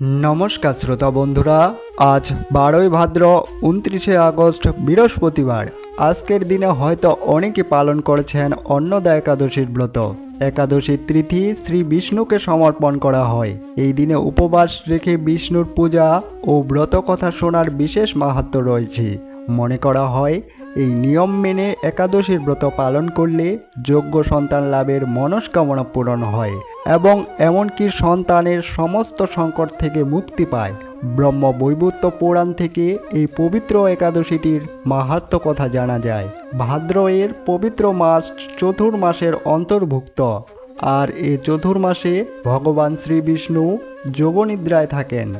নমস্কার শ্রোতা বন্ধুরা, আজ বারোই ভাদ্র উনত্রিশে আগস্ট, বৃহস্পতিবার। আজকের দিনে হয়তো অনেকে পালন করেছেন অন্নদা একাদশীর ব্রত। একাদশীর তিথি শ্রী বিষ্ণুকে সমর্পণ করা হয়। এই দিনে উপবাস রেখে বিষ্ণুর পূজা ও ব্রত কথা শোনার বিশেষ মাহাত্ম রয়েছে। মনে করা হয়, এই নিয়ম মেনে একাদশীর ব্রত পালন করলে যোগ্য সন্তান লাভের মনস্কামনা পূরণ হয়। এবং এমনকি সন্তানের সমস্ত সংকট থেকে মুক্তি পায়। ব্রহ্ম বৈবুত্য পুরাণ থেকে এই পবিত্র একাদশীটির মাহাত্ম কথা জানা যায়। ভাদ্র এর পবিত্র মাস চতুর্মাসের অন্তর্ভুক্ত। আর এ চতুর্মাসে ভগবান শ্রী বিষ্ণু যোগনিদ্রায় থাকেন।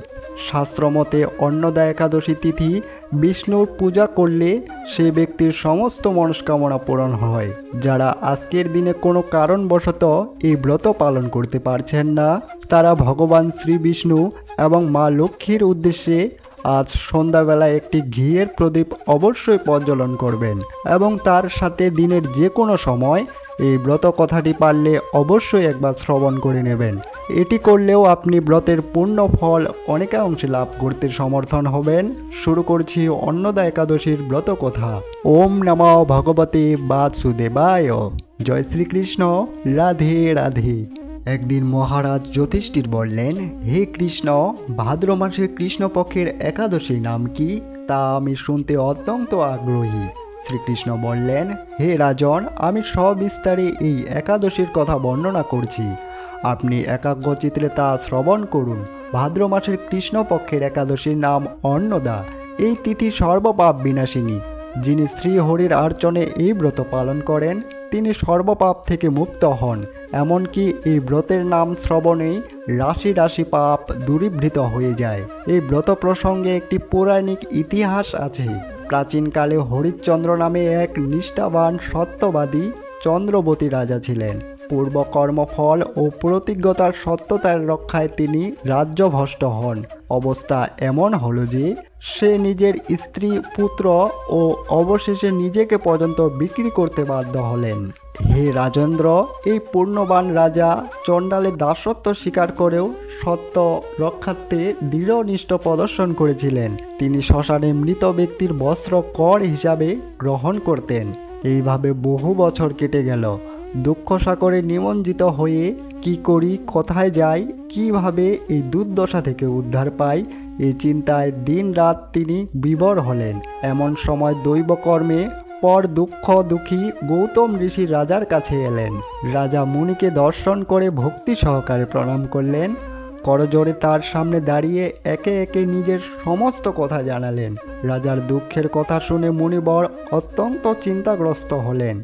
শাস্ত্রমতে অন্নদা একাদশী তিথি, বিষ্ণুর পূজা করলে সে ব্যক্তির সমস্ত মনস্কামনা পূরণ হয়। যারা আজকের দিনে কোনো কারণবশত এই ব্রত পালন করতে পারছেন না, তারা ভগবান শ্রী বিষ্ণু এবং মা লক্ষ্মীর উদ্দেশ্যে আজ সন্ধ্যাবেলায় একটি ঘিয়ের প্রদীপ অবশ্যই প্রজ্বলন করবেন এবং তার সাথে দিনের যে কোনো সময় এই ব্রত কথাটি পারলে অবশ্যই একবার শ্রবণ করে নেবেন। এটি করলেও আপনি ব্রতের পূর্ণ ফল অনেকাংশে লাভ করতে সমর্থন হবেন। শুরু করছি অন্নদা একাদশীর ব্রত কথা। ওম নম ভগবতে বাসুদেবায়। জয় শ্রীকৃষ্ণ। রাধে রাধে। একদিন মহারাজ যুধিষ্ঠির বললেন, হে কৃষ্ণ, ভাদ্র মাসে কৃষ্ণপক্ষের একাদশী নাম কি? তা আমি শুনতে অত্যন্ত আগ্রহী। শ্রীকৃষ্ণ বললেন, হে রাজন, আমি সবিস্তারে এই একাদশীর কথা বর্ণনা করছি। আপনি একাগ্রচিত্রে তা শ্রবণ করুন। ভাদ্র মাসের কৃষ্ণপক্ষের একাদশীর নাম অন্নদা। এই তিথি সর্বপাপ বিনাশিনী। যিনি শ্রীহরির আর্চনে এই ব্রত পালন করেন, তিনি সর্বপাপ থেকে মুক্ত হন। এমনকি এই ব্রতের নাম শ্রবণেই রাশি রাশি পাপ দূরীভূত হয়ে যায়। এই ব্রত প্রসঙ্গে একটি পৌরাণিক ইতিহাস আছে। প্রাচীনকালে হরিশ্চন্দ্র নামে এক নিষ্ঠাবান সত্যবাদী চন্দ্রবতী রাজা ছিলেন। পূর্ব কর্মফল ও প্রতিজ্ঞতার সত্যতার রক্ষায় তিনি রাজ্যভ্রষ্ট হন। অবস্থা এমন হল যে, সে নিজের স্ত্রী, পুত্র ও অবশেষে নিজেকে পর্যন্ত বিক্রি করতে বাধ্য হলেন। হে রাজেন্দ্র, এই পূর্ণবান রাজা চণ্ডালের দাসত্ব স্বীকার করেও সত্য রক্ষার্থে দৃঢ়নিষ্ঠ প্রদর্শন করেছিলেন। তিনি শ্মশানে মৃত ব্যক্তির বস্ত্র কর হিসাবে গ্রহণ করতেন। এইভাবে বহু বছর কেটে গেল। দুঃখ সাগরে নিমজ্জিত হয়ে কি করি, কোথায় যাই, কীভাবে এই দুর্দশা থেকে উদ্ধার পাই এই চিন্তায় দিন রাত তিনি বিবর হলেন। এমন সময় দৈব কর্মে পর দুঃখ দুঃখী গৌতম ঋষি রাজার কাছে এলেন। রাজা মুনিকে দর্শন করে ভক্তি সহকারে প্রণাম করলেন। করজোড়ে তার সামনে দাঁড়িয়ে একে একে নিজের সমস্ত কথা জানালেন। রাজার দুঃখের কথা শুনে মুনিবর অত্যন্ত চিন্তাগ্রস্ত হলেন।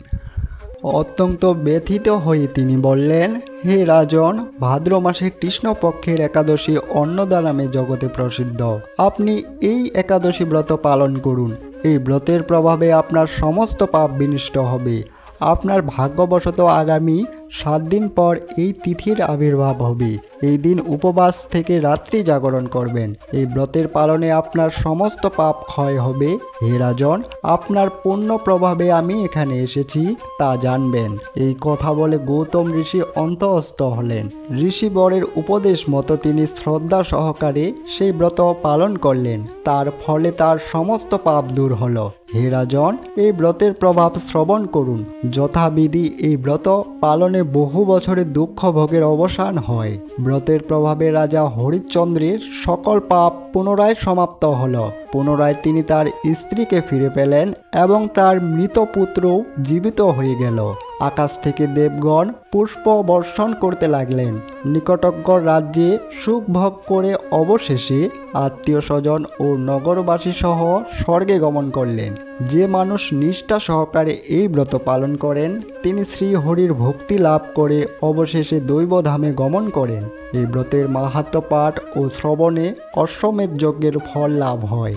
অত্যন্ত ব্যথিত হয়ে তিনি বললেন, হে রাজন, ভাদ্র মাসে কৃষ্ণপক্ষের একাদশী অন্নদা নামে জগতে প্রসিদ্ধ। আপনি এই একাদশী ব্রত পালন করুন। এই ব্রতের প্রভাবে আপনার সমস্ত পাপ বিনষ্ট হবে। আপনার ভাগ্যবশত আগামী সাত দিন পর এই তিথির আবির্ভাব হবে। এই দিন উপবাস থেকে রাত্রি জাগরণ করবেন। এই ব্রতের পালনে আপনার সমস্ত পাপ ক্ষয় হবে। হে রাজন, আপনার পুণ্য প্রভাবে আমি এখানে এসেছি, তা জানবেন। এই কথা বলে গৌতম ঋষি অন্তঃস্থ হলেন। ঋষি বরের উপদেশ মতো তিনি শ্রদ্ধা সহকারে সেই ব্রত পালন করলেন। তার ফলে তার সমস্ত পাপ দূর হলো। হে রাজন, এই ব্রতের প্রভাব শ্রবণ করুন। যথাবিধি এই ব্রত পালনে বহু বছরের দুঃখ ভোগের অবসান হয়। ব্রতের প্রভাবে রাজা হরিশ্চন্দ্রের সকল পাপ পুনরায় সমাপ্ত হল। পুনরায় তিনি তার স্ত্রীকে ফিরে পেলেন এবং তার মৃত পুত্রও জীবিত হয়ে গেল। আকাশ থেকে দেবগণ পুষ্প বর্ষণ করতে লাগলেন। নিকটজ্ঞ রাজ্যে সুখ ভোগ করে অবশেষে আত্মীয় স্বজন ও নগরবাসী সহ স্বর্গে গমন করলেন। যে মানুষ নিষ্ঠা সহকারে এই ব্রত পালন করেন, তিনি শ্রীহরির ভক্তি লাভ করে অবশেষে দৈবধামে গমন করেন। এই ব্রতের মাহাত্ম্য পাঠ ও শ্রবণে অশ্বমেধ যজ্ঞের ফল লাভ হয়।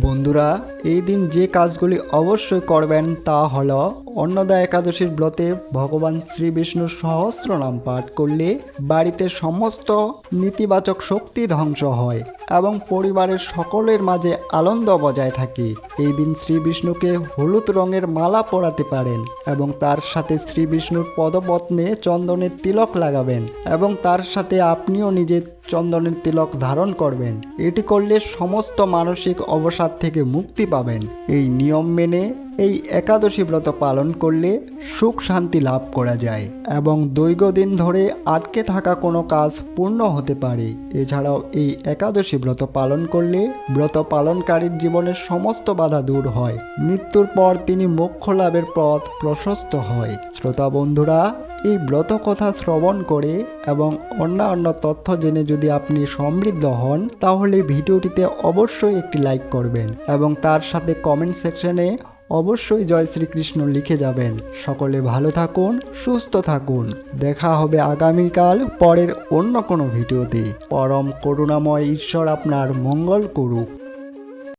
বন্ধুরা, এই দিন যে কাজগুলি অবশ্যই করবেন তা হল অন্নদা একাদশীর ব্রতে ভগবান শ্রী বিষ্ণুর সহস্র নাম পাঠ করলে বাড়িতে সমস্ত নেতিবাচক শক্তি ধ্বংস হয় এবং পরিবারের সকলের মাঝে আনন্দ বজায় থাকে। এই দিন শ্রী বিষ্ণুকে হলুদ রঙের মালা পরাতে পারেন এবং তার সাথে শ্রী বিষ্ণুর পদপত্নে চন্দনের তিলক লাগাবেন এবং তার সাথে আপনিও নিজের চন্দনের তিলক ধারণ করবেন। এটি করলে সমস্ত মানসিক অবসাদ থেকে মুক্তি পাবেন। এই নিয়ম মেনে এই একাদশী ব্রত পালন করলে সুখ শান্তি লাভ করা যায় এবং দৈর্ঘ্যদিন ধরে আটকে থাকা কোনো কাজ পূর্ণ হতে পারে। এছাড়াও এই একাদশী ব্রত পালন করলে ব্রত পালনকারীর জীবনের সমস্ত বাধা দূর হয়। মৃত্যুর পর তিনি মোক্ষ লাভের পথ প্রশস্ত হয়। শ্রোতা বন্ধুরা, এই ব্রত কথা শ্রবণ করে এবং অন্যান্য তথ্য জেনে যদি আপনি সমৃদ্ধ হন, তাহলে ভিডিওটিতে অবশ্যই একটি লাইক করবেন এবং তার সাথে কমেন্ট সেকশনে অবশ্যই জয় শ্রীকৃষ্ণ লিখে যাবেন। সকলে ভালো থাকুন, সুস্থ থাকুন। দেখা হবে আগামীকাল পরের অন্য কোনো ভিডিওতে। পরম করুণাময় ঈশ্বর আপনার মঙ্গল করুক।